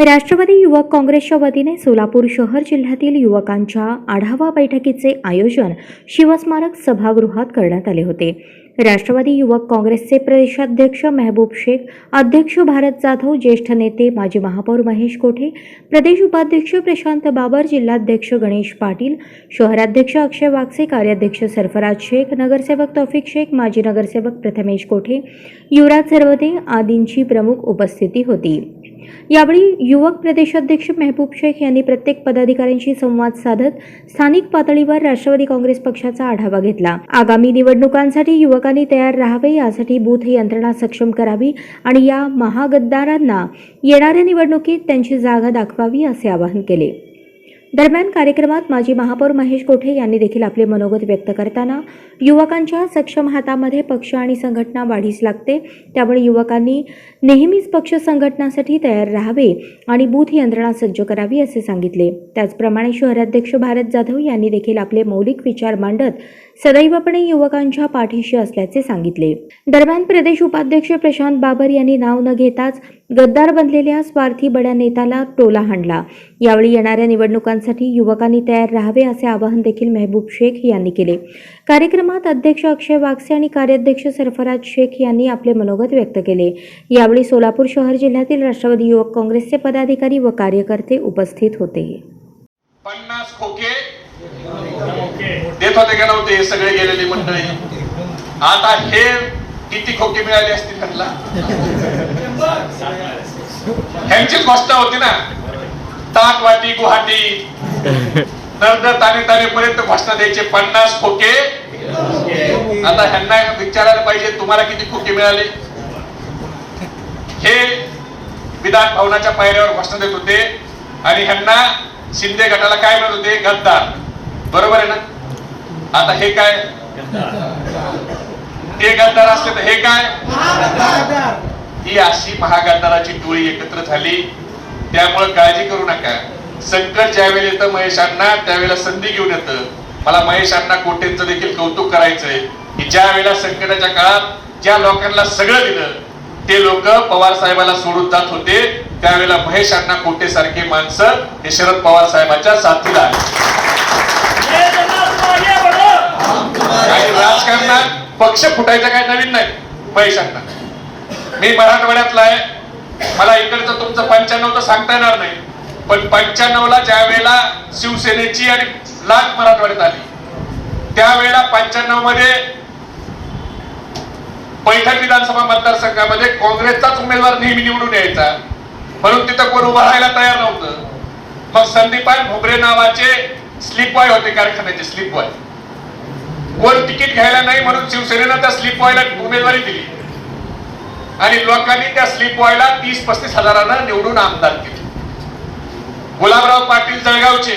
राष्ट्रवादी युवक काँग्रेसच्या वतीने सोलापूर शहर जिल्ह्यातील युवकांच्या आढावा बैठकीचे आयोजन शिवस्मारक सभागृहात करण्यात आले होते. राष्ट्रवादी युवक काँग्रेसचे प्रदेशाध्यक्ष मेहबूब शेख अध्यक्ष भारत जाधव ज्येष्ठ नेते माजी महापौर महेश कोठे प्रदेश उपाध्यक्ष प्रशांत बाबर जिल्हाध्यक्ष गणेश पाटील शहराध्यक्ष अक्षय वागसे कार्याध्यक्ष सरफराज शेख नगरसेवक तौफिक शेख माजी नगरसेवक प्रथमेश कोठे युवराज सर्वदे आदींची प्रमुख उपस्थिती होती. यावेळी युवक प्रदेशाध्यक्ष मेहबूब शेख यांनी प्रत्येक पदाधिकाऱ्यांशी संवाद साधत स्थानिक पातळीवर राष्ट्रवादी काँग्रेस पक्षाचा आढावा घेतला. आगामी निवडणुकांसाठी युवकांनी तयार राहावे यासाठी बूथ यंत्रणा सक्षम करावी आणि या महागद्दारांना येणाऱ्या निवडणुकीत त्यांची जागा दाखवावी असे आवाहन केले. दरम्यान कार्यक्रमात माजी महापौर महेश कोठे यांनी देखील आपले मनोगत व्यक्त करताना युवकांच्या सक्षम हातामध्ये पक्ष आणि संघटना वाढीस लागते त्यामुळे युवकांनी नेहमीच पक्ष संघटनासाठी तयार राहावे आणि बूथ यंत्रणा सज्ज करावी असे सांगितले. त्याचप्रमाणे शहराध्यक्ष भारत जाधव यांनी देखील आपले मौलिक विचार मांडत सदैवपणे युवकांच्या पाठीशी असल्याचे सांगितले. दरम्यान प्रदेश उपाध्यक्ष प्रशांत बाबर यांनी नाव न घेताच गद्दार बनलेल्या स्वार्थी बड्या नेत्याला टोला हाणला. यावेळी येणाऱ्या निवडणुकांसाठी युवकांनी तयार राहावे असे आवाहन देखील मेहबूब शेख यांनी केले. कार्यक्रमात अध्यक्ष अक्षय वागसे आणि कार्याध्यक्ष सरफराज शेख यांनी आपले मनोगत व्यक्त केले. यावेळी सोलापूर शहर जिल्ह्यातील राष्ट्रवादी युवक काँग्रेसचे पदाधिकारी व कार्यकर्ते उपस्थित होते. पन्नास खोके. देत होते का नव्हते? सगळे गेलेली मंडळी. आता हे किती खोके मिळाले असतील त्यांना? ह्यांचीच घोषणा होती ना. ताक वाटी गुवाहाटी. नंतर ताने ताने पर्यंत घोषणा द्यायचे पन्नास खोके. आता ह्यांना विचारायला पाहिजे तुम्हाला किती खोके मिळाले? हे विधान भवनाच्या पायऱ्यावर घोषणा देत होते. आणि ह्यांना शिंदे गटाला काय म्हणत होते? गद्दार. बरोबर आहे ना? आता हे काय? ते गद्दार असले तर हे काय? ही अशी महागद्दाराची टोळी एकत्र झाली. त्यामुळे काळजी करू नका. संकट ज्यावेळेला येतं महेशांना त्यावेळेला संधी घेऊन येतं. मला महेशांना कोटेंचं देखील कौतुक करायचंय. की ज्या वेळेला संकटाच्या काळात ज्या लोकांना सगळं दिलं ते लोक पवार साहेबाला सोडून जात होते त्यावेळेला महेश अण्णा कोटे सारखे माणसं हे शरद पवार साहेबांच्या साथीला आणि राजकारणात पक्ष फुटायचा काय नवीन नाही महेश अण्णा. मी मराठवाड्यातला आहे. मला इकडचं तुमचं पंच्याण्णव तर सांगता येणार नाही. पण पंच्याण्णव ला ज्या वेळेला शिवसेनेची आणि लाट मराठवाड्यात आली त्यावेळेला पंच्याण्णवमध्ये पैठण विधानसभा मतदारसंघामध्ये काँग्रेसचाच उमेदवार नेहमी निवडून यायचा. म्हणून तिथं कोण उभं राहायला तयार नव्हतं. मग संदीपान भोबरे नावाचे स्लिप बॉय होते कारखान्याचे स्लिप बॉय कोण तिकीट घ्यायला नाही म्हणून शिवसेनेनं त्या स्लिप बॉयला उमेदवारी दिली. आणि लोकांनी त्या स्लिप बॉयला तीस पस्तीस हजारांना निवडून आमदार केले. गुलाबराव पाटील जळगावचे.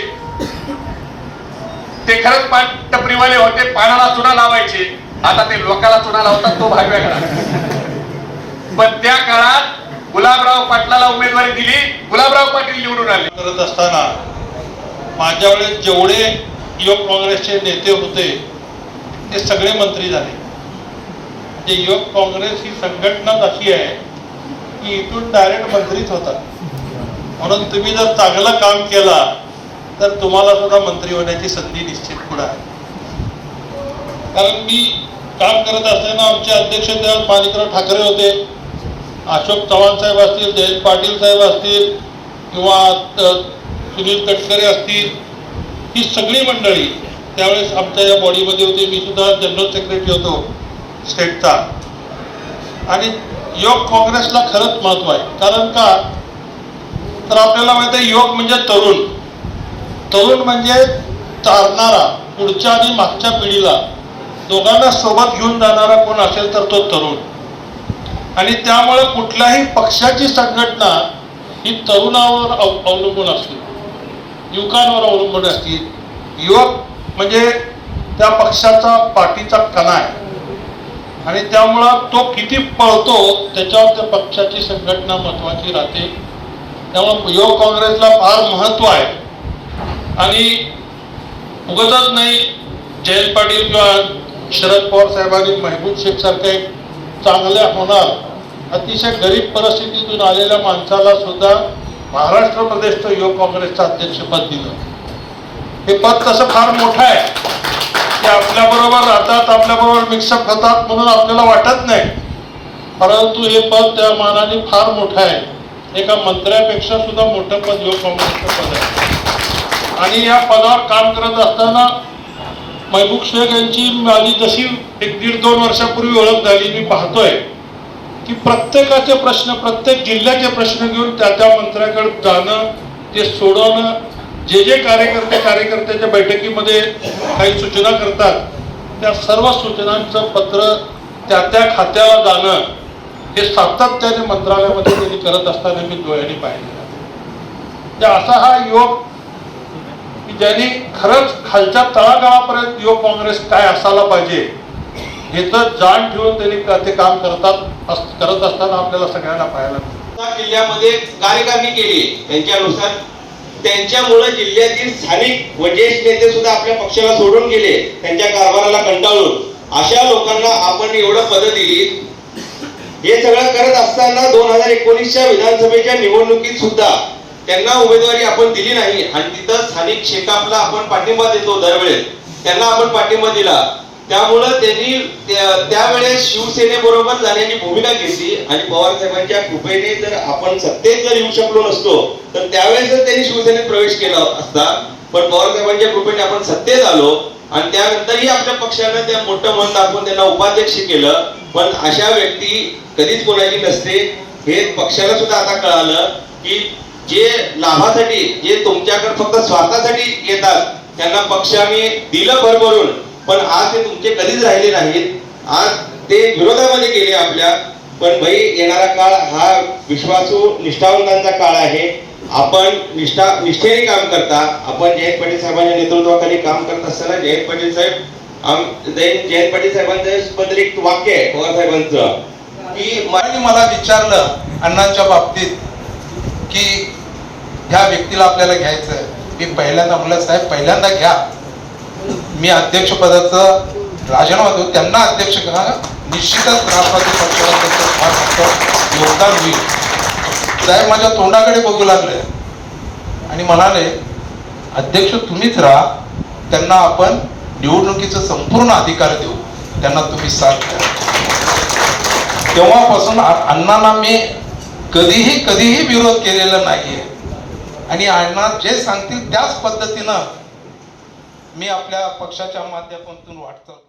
ते खरंच पान टपरीवाले होते पानाला चुना लावायचे. आता ते लोकाला चुना लावतात तो भाग वेगळा पण त्या काळात गुलाबराव पाटलाला उमेदवारी दिली गुलाबराव पाटील निवडून आले. करत असताना माझ्या वेळेस जेवढे युवक काँग्रेसचे नेते होते ते सगळे मंत्री झाले. जे युवक काँग्रेस ही संघटनाच अशी आहे की इथून डायरेक्ट मंत्रीच होतात. म्हणून तुम्ही जर चांगलं काम केला तर तुम्हाला सुद्धा मंत्री होण्याची संधी निश्चित पुढे आहे. कारण मी काम करत असताना आमचे अध्यक्ष तेव्हा माणिकराव ठाकरे होते. अशोक चव्हाण साहेब असतील जयंत पाटील साहेब असतील किंवा सुनील तटकरे असतील ही सगळी मंडळी त्यावेळेस आमच्या या बॉडीमध्ये होती. मी सुद्धा जनरल सेक्रेटरी होतो. स्टेटचा. आणि योग काँग्रेसला खरंच महत्त्व आहे. कारण का? तर आपल्याला माहिती आहे योग म्हणजे तरुण. तरुण म्हणजे चालणारा पुढच्या आणि मागच्या पिढीला. दोघांना सोबत घेऊन जाणारा कोण असेल तर तो तरुण. आणि त्यामुळे कुठल्याही पक्षाची संघटना ही तरुणावर अवलंबून असते. युवकांवर अवलंबून असते. युवक म्हणजे त्या पक्षाचा पाठीचा कणा आहे. आणि त्यामुळं तो किती पळतो त्याच्यावर त्या पक्षाची संघटना महत्वाची राहते. त्यामुळं युवक काँग्रेसला फार महत्त्व आहे. आणि उगतच नाही जयंत पाटील किंवा शरद पवार साहेबांनी महबूब शेख सारखे चांगले चांगल्या होणार. अतिशय गरीब परिस्थितीतून आलेल्या माणसाला सुद्धा महाराष्ट्र प्रदेशचं युवक काँग्रेसचं अध्यक्षपद दिलं. हे पद तसं फार मोठं आहे. ते आपल्याबरोबर राहतात आपल्याबरोबर मिक्सअप होतात म्हणून आपल्याला वाटत नाही. परंतु हे पद त्या मानाने फार मोठं आहे. एका मंत्र्यापेक्षा सुद्धा मोठं पद युवक काँग्रेसचं पद आहे. आणि या पदावर काम करत असताना महबूब शेख यांची माझी जशी एक दीड दोन वर्षापूर्वी ओळख झाली मी पाहतोय की प्रत्येकाचे प्रश्न प्रत्येक जिल्ह्याचे प्रश्न घेऊन त्या त्या मंत्र्याकडे जाणं ते सोडवणं जे जे कार्यकर्ते कार्यकर्त्याच्या बैठकीमध्ये काही सूचना करतात त्या सर्व सूचनांचं पत्र त्या त्या खात्याला जाणं हे सातत्याने मंत्रालयामध्ये त्यांनी करत असताना मी डोळ्यांनी पाहिलं म्हणजे असा हा युवक की ज्यांनी खरंच खालच्या तळागाळापर्यंत युवक काँग्रेस काय असायला पाहिजे हे तर जाण ठेवून त्यांनी ते काम करतात अस- करत असताना आपल्याला सगळ्यांना पाहायला किल्ल्यामध्ये कार्यकारणी केली त्यांच्यानुसार त्यांच्यामुळे जिल्ह्यातील स्थानिक व ज्येष्ठ नेते सुद्धा आपल्या पक्षाला सोडून गेले त्यांच्या कारभाराला कंटाळून. अशा लोकांना आपण एवढं पद दिली. हे सगळं करत असताना दोन हजार एकोणीसच्या विधानसभेच्या निवडणुकीत सुद्धा त्यांना उमेदवारी आपण दिली नाही. आणि तिथं स्थानिक शेकापला आपण पाठिंबा देतो दरवेळेस. त्यांना आपण पाठिंबा दिला. त्यामुळं त्यांनी त्यावेळेस शिवसेनेबरोबर जाण्याची भूमिका घेतली आणि पवार साहेबांच्या कृपेने जर आपण सत्तेत जर येऊ शकलो नसतो तर त्यावेळेस जर त्यांनी शिवसेनेत प्रवेश केला असता पण पवार साहेबांच्या कृपेने आपण सत्तेत आलो आणि त्यानंतरही आपल्या पक्षानं त्या मोठं मन दाखवून त्यांना उपाध्यक्ष केलं. पण अशा व्यक्ती कधीच कोणाची नसते हे पक्षाला सुद्धा आता कळालं की जे लाभासाठी जे तुमच्याकडे फक्त स्वार्थासाठी येतात त्यांना पक्षाने दिलं भरभरून. पण आज ते तुमचे कधीच राहिले नाहीत. आज ते विरोधामध्ये गेले आपल्या. पण भाई येणारा काळ हा विश्वासू निष्ठावंतांचा काळ आहे. आपण निष्ठा निष्ठेने काम करता. आपण जयंत पाटील साहेबांच्या नेतृत्वाखाली काम करत असताना जयंत पाटील साहेब आम- जयंत जयंत पाटील साहेबांच्या बद्दल एक वाक्य आहे पवार साहेबांचं. की आणि मला विचारलं अण्णांच्या बाबतीत की ह्या व्यक्तीला आपल्याला घ्यायचं मी पहिल्यांदा म्हणलं साहेब पहिल्यांदा घ्या. मी अध्यक्षपदाचं राजीनामा देऊ त्यांना अध्यक्ष करा निश्चितच राष्ट्रवादी पक्षाला त्याचं फार योगदान होईल. साहेब माझ्या तोंडाकडे बघू लागले. आणि म्हणाले अध्यक्ष तुम्हीच राहा. त्यांना आपण निवडणुकीचं संपूर्ण अधिकार देऊ. त्यांना तुम्ही साथ द्या. तेव्हापासून अण्णांना मी कधीही कधीही विरोध केलेला नाहीये. आणि अण्णा जे सांगतील त्याच पद्धतीनं मी आपल्या पक्षाच्या माध्यमातून वाटचाल